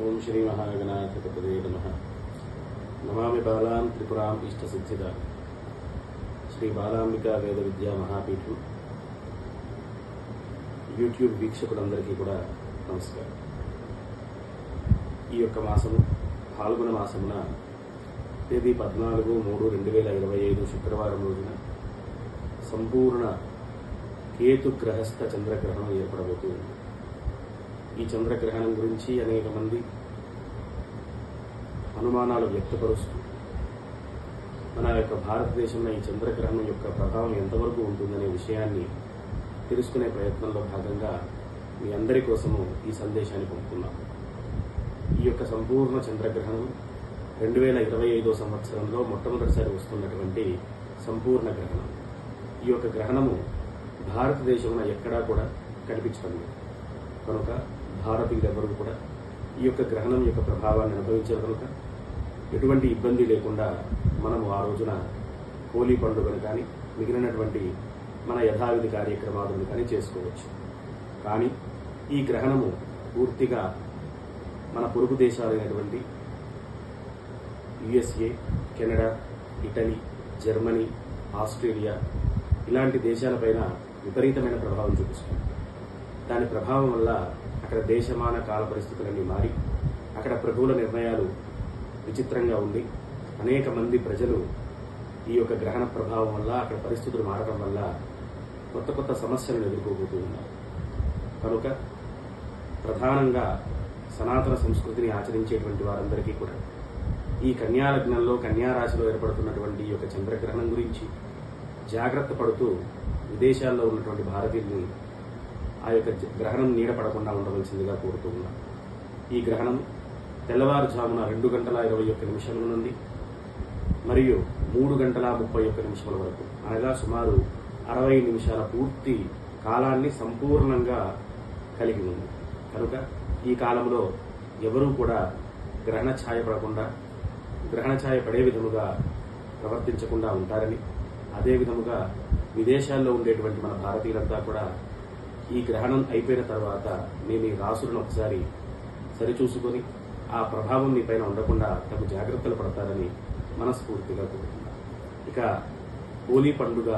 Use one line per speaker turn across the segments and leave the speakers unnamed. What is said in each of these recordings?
ఓం శ్రీ మహాగణాధిపతయే నమ. నమామి బాలాం త్రిపురాం ఇష్టసిద్ధిద శ్రీ బాలాంబికా వేద విద్యా మహాపీఠం. యూట్యూబ్ వీక్షకులందరికీ కూడా నమస్కారం. ఈ యొక్క మాసము పాల్గొన మాసమున తేదీ పద్నాలుగు మూడు రెండు వేల ఇరవై ఐదు శుక్రవారం రోజున సంపూర్ణ కేతు గ్రహస్థ చంద్రగ్రహణం ఏర్పడబోతూ ఉంది. ఈ చంద్రగ్రహణం గురించి అనేక మంది అనుమానాలు వ్యక్తపరుస్తూ మన యొక్క భారతదేశంలో ఈ చంద్రగ్రహణం యొక్క ప్రభావం ఎంతవరకు ఉంటుందనే విషయాన్ని తెలుసుకునే ప్రయత్నంలో భాగంగా మీ అందరి కోసము ఈ సందేశాన్ని పంపుతున్నాం. ఈ యొక్క సంపూర్ణ చంద్రగ్రహణం రెండు వేల ఇరవై ఐదో సంవత్సరంలో మొట్టమొదటిసారి వస్తున్నటువంటి సంపూర్ణ గ్రహణం. ఈ యొక్క గ్రహణము భారతదేశంలో ఎక్కడా కూడా కనిపించడం లేదు. కనుక భారతీయులెవరూ కూడా ఈ యొక్క గ్రహణం యొక్క ప్రభావాన్ని అనుభవించారు కనుక ఎటువంటి ఇబ్బంది లేకుండా మనము ఆ రోజున హోలీ పండుగను కానీ మిగిలినటువంటి మన యథావిధి కార్యక్రమాలను కానీ చేసుకోవచ్చు. కానీ ఈ గ్రహణము పూర్తిగా మన పొరుగు దేశాలైనటువంటి USA Canada Italy Germany Australia ఇలాంటి దేశాలపైన విపరీతమైన ప్రభావం చూపిస్తుంది. దాని ప్రభావం వల్ల అక్కడ దేశమాన కాల పరిస్థితులన్నీ మారి అక్కడ ప్రభువుల నిర్ణయాలు విచిత్రంగా ఉండి అనేక మంది ప్రజలు ఈ యొక్క గ్రహణ ప్రభావం వల్ల అక్కడ పరిస్థితులు మారడం వల్ల కొత్త కొత్త సమస్యలను ఎదుర్కోబోతూ ఉన్నారు. కనుక ప్రధానంగా సనాతన సంస్కృతిని ఆచరించేటువంటి వారందరికీ కూడా ఈ కన్యాలగ్నంలో కన్యారాశిలో ఏర్పడుతున్నటువంటి ఈ యొక్క చంద్రగ్రహణం గురించి జాగ్రత్త పడుతూ విదేశాల్లో ఉన్నటువంటి భారతీయుల్ని ఆ యొక్క గ్రహణం నీడ పడకుండా ఉండవలసిందిగా కోరుతూ ఉన్నాను. ఈ గ్రహణం తెల్లవారుజామున రెండు గంటల ఇరవై ఒక్క నిమిషముల నుండి మరియు మూడు గంటల ముప్పై ఒక్క నిమిషముల వరకు అనగా సుమారు అరవై నిమిషాల పూర్తి కాలాన్ని సంపూర్ణంగా కలిగి ఉంది. కనుక ఈ కాలంలో ఎవరూ కూడా గ్రహణ ఛాయ పడకుండా గ్రహణ ఛాయ పడే విధముగా ప్రవర్తించకుండా ఉంటారని అదే విధముగా విదేశాల్లో ఉండేటువంటి మన భారతీయులంతా కూడా ఈ గ్రహణం అయిపోయిన తర్వాత మీ మీ రాసులను ఒకసారి సరిచూసుకొని ఆ ప్రభావం మీ పైన ఉండకుండా తగు జాగ్రత్తలు పడతారని మనస్ఫూర్తిగా కోరుతున్నాను ఇక హోలీ పండుగ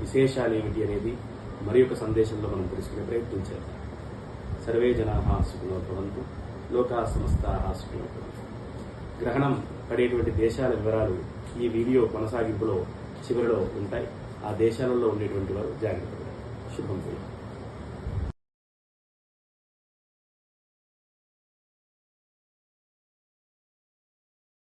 విశేషాలు ఏమిటి అనేది మరి ఒక సందేశంలో మనం తెలుసుకునే ప్రయత్నం చేద్దాం. సర్వే జనా సుఖినో భవంతు లోకా సంస్థ సుఖినో భవంతు గ్రహణం పడేటువంటి దేశాల వివరాలు ఈ వీడియో కొనసాగింపులో చివరిలో ఉంటాయి. ఆ దేశాలలో ఉండేటువంటి వారు జాగ్రత్త శుభం చేయాలి